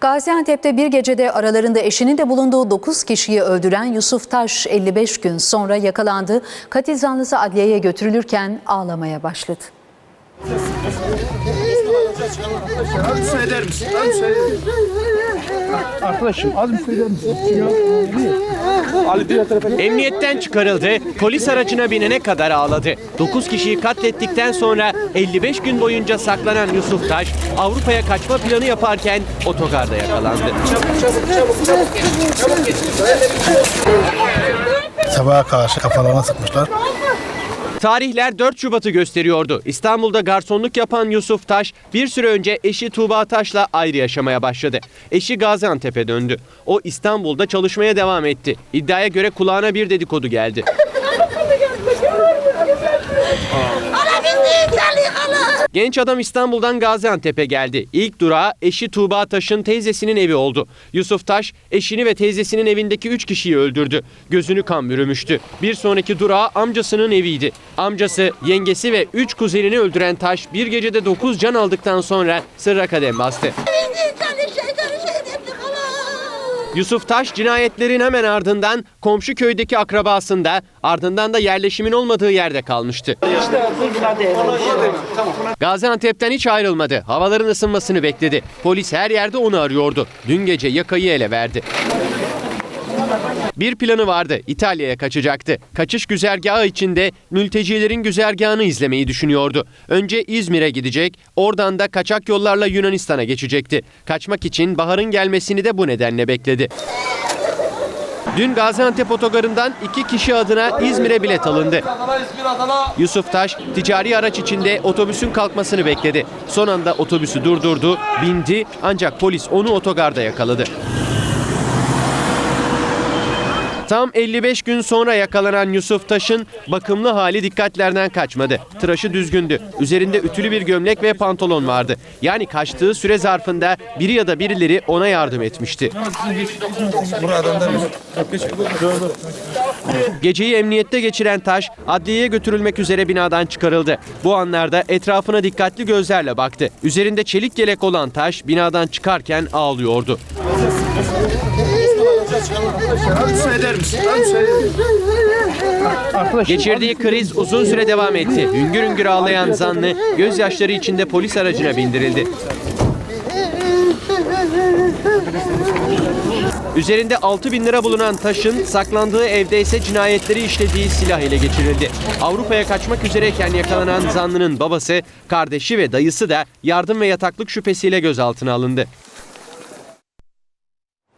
Gaziantep'te bir gecede aralarında eşinin de bulunduğu 9 kişiyi öldüren Yusuf Taş 55 gün sonra yakalandı. Katil zanlısı adliyeye götürülürken ağlamaya başladı. Az müsaade eder misin? Az müsaade eder misin? Arkadaşım az müsaade eder misin? Ali diğer tarafa. Emniyetten çıkarıldı, polis aracına binene kadar ağladı. 9 kişiyi katlettikten sonra 55 gün boyunca saklanan Yusuf Taş, Avrupa'ya kaçma planı yaparken otogarda yakalandı. Sabaha karşı kafalarına sıkmışlar. Tarihler 4 Şubat'ı gösteriyordu. İstanbul'da garsonluk yapan Yusuf Taş bir süre önce eşi Tuğba Taş'la ayrı yaşamaya başladı. Eşi Gaziantep'e döndü. O İstanbul'da çalışmaya devam etti. İddiaya göre kulağına bir dedikodu geldi. Genç adam İstanbul'dan Gaziantep'e geldi. İlk durağı eşi Tuğba Taş'ın teyzesinin evi oldu. Yusuf Taş eşini ve teyzesinin evindeki 3 kişiyi öldürdü. Gözünü kan bürümüştü. Bir sonraki durağı amcasının eviydi. Amcası, yengesi ve 3 kuzenini öldüren Taş bir gecede 9 can aldıktan sonra sırra kadem bastı. Yusuf Taş cinayetlerin hemen ardından komşu köydeki akrabasında ardından da yerleşimin olmadığı yerde kalmıştı. Gaziantep'ten hiç ayrılmadı. Havaların ısınmasını bekledi. Polis her yerde onu arıyordu. Dün gece yakayı ele verdi. Bir planı vardı. İtalya'ya kaçacaktı. Kaçış güzergahı içinde mültecilerin güzergahını izlemeyi düşünüyordu. Önce İzmir'e gidecek, oradan da kaçak yollarla Yunanistan'a geçecekti. Kaçmak için baharın gelmesini de bu nedenle bekledi. Dün Gaziantep otogarından iki kişi adına İzmir'e bilet alındı. Yusuf Taş ticari araç içinde otobüsün kalkmasını bekledi. Son anda otobüsü durdurdu, bindi ancak polis onu otogarda yakaladı. Tam 55 gün sonra yakalanan Yusuf Taş'ın bakımlı hali dikkatlerden kaçmadı. Tıraşı düzgündü. Üzerinde ütülü bir gömlek ve pantolon vardı. Yani kaçtığı süre zarfında biri ya da birileri ona yardım etmişti. Geceyi emniyette geçiren Taş adliyeye götürülmek üzere binadan çıkarıldı. Bu anlarda etrafına dikkatli gözlerle baktı. Üzerinde çelik yelek olan Taş binadan çıkarken ağlıyordu. Geçirdiği kriz uzun süre devam etti. Hüngür hüngür ağlayan zanlı gözyaşları içinde polis aracına bindirildi. Üzerinde 6 bin lira bulunan taşın saklandığı evde ise cinayetleri işlediği silah ele geçirildi. Avrupa'ya kaçmak üzereyken yakalanan zanlının babası, kardeşi ve dayısı da yardım ve yataklık şüphesiyle gözaltına alındı.